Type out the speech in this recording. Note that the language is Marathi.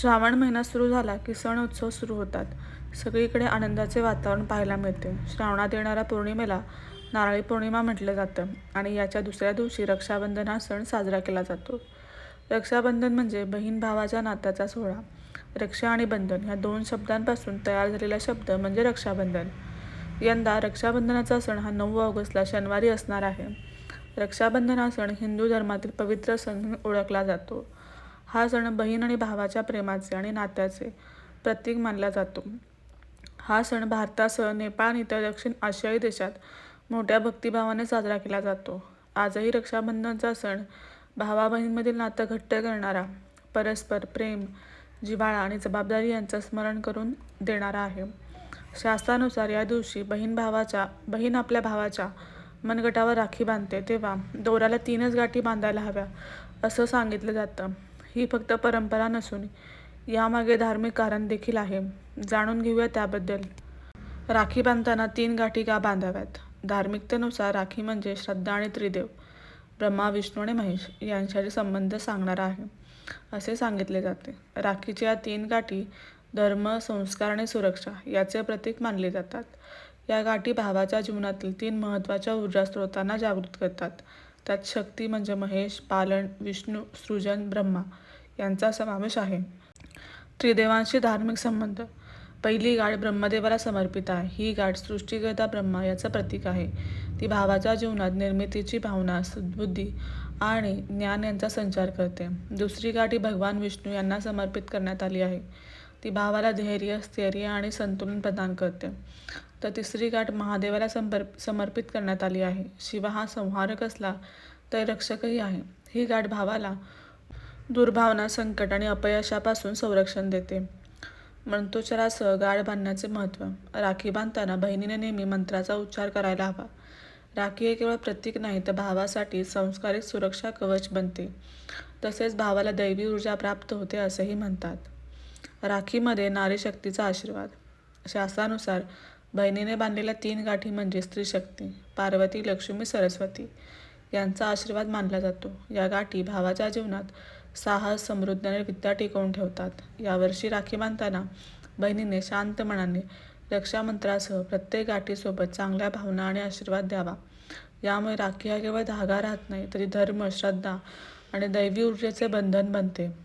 श्रावण महिना सुरू झाला की सण उत्सव सुरू होतात. सगळीकडे आनंदाचे वातावरण पाहायला मिळते. श्रावणात येणाऱ्या पौर्णिमेला नारळी पौर्णिमा म्हटलं जातं आणि याच्या दुसऱ्या दिवशी रक्षाबंधन हा सण साजरा केला जातो. रक्षाबंधन म्हणजे बहीण भावाच्या नात्याचा सोहळा. रक्षा आणि बंधन या दोन शब्दांपासून तयार झालेला शब्द म्हणजे रक्षाबंधन. यंदा रक्षाबंधनाचा सण हा नऊ ऑगस्टला शनिवारी असणार आहे. रक्षाबंधन हा सण हिंदू धर्मातील पवित्र सण ओळखला जातो. हा सण बहीण आणि भावाच्या प्रेमाचे आणि नात्याचे प्रतीक मानला जातो. हा सण भारतासह नेपाळ आणि इतर दक्षिण आशियाई देशात मोठ्या भक्तिभावाने साजरा केला जातो. आजही रक्षाबंधनचा सण भावा बहीणमधील नातं घट्ट करणारा परस्पर प्रेम जिव्हाळा आणि जबाबदारी यांचं स्मरण करून देणारा आहे. शास्त्रानुसार या दिवशी बहीण भावाच्या बहीण आपल्या भावाच्या मनगटावर राखी बांधते तेव्हा दोऱ्याला तीनच गाठी बांधायला हव्या असं सांगितलं जातं. ही फक्त परंपरा नसून यामागे धार्मिक कारण देखील आहे. जाणून घेऊया त्याबद्दल. राखी बांधताना तीन गाठी का बांधाव्यात? धार्मिकतेनुसार राखी म्हणजे श्रद्धा आणि त्रिदेव. ब्रह्मा विष्णू आणि महेश यांच्याशी संबंध सांगणारा आहे. असे सांगितले जाते. राखीच्या या तीन गाठी धर्म संस्कार आणि सुरक्षा याचे प्रतीक मानले जातात. या गाठी भावाच्या जीवनातील तीन महत्त्वाच्या ऊर्जा स्रोतांना जागृत करतात. त्यात शक्ती म्हणजे महेश पालन विष्णू सृजन ब्रह्मा यांचा समावेश आहे. त्रिदेवांशी धार्मिक संबंध. पहिली गाठ ब्रह्मदेवाला समर्पित आहे. ही गाठ सृष्टीकर्ता ब्रह्मा याचं प्रतीक आहे. ती भावाच्या जीवनात निर्मितीची भावना सद्बुद्धी आणि ज्ञान यांचा संचार करते. दुसरी गाठ ही भगवान विष्णू यांना समर्पित करण्यात आली आहे. ती भावाला धैर्य स्थैर्य आणि संतुलन प्रदान करते. तर तिसरी गाठ महादेवाला संपर समर्पित करण्यात आली आहे. शिव हा संहारक असला तर रक्षकही आहे. ही गाठ भावाला दुर्भावना संकट आणि अपयशापासून संरक्षण देते. मंत्रोच्चारासह गाठ बांधण्याचे महत्त्व. राखी बांधताना बहिणीने नेहमी मंत्राचा उच्चार करायला हवा. राखी हे केवळ प्रतीक नाही तर भावासाठी संस्कारिक सुरक्षा कवच बनते. तसेच भावाला दैवी ऊर्जा प्राप्त होते असेही म्हणतात. राखीमध्ये नारी शक्तीचा आशीर्वाद. शास्त्रानुसार बहिणीने बांधलेल्या तीन गाठी म्हणजे स्त्री शक्ती पार्वती लक्ष्मी सरस्वती यांचा आशीर्वाद मानला जातो. या गाठी भावाच्या जीवनात साहस समृद्धी आणि विद्या टिकवून ठेवतात. यावर्षी राखी बांधताना बहिणीने शांत मनाने रक्षामंत्रासह प्रत्येक गाठीसोबत चांगल्या भावना आणि आशीर्वाद द्यावा. यामुळे राखी हा केवळ धागा राहत नाही तरी धर्म श्रद्धा आणि दैवी ऊर्जेचे बंधन बनते.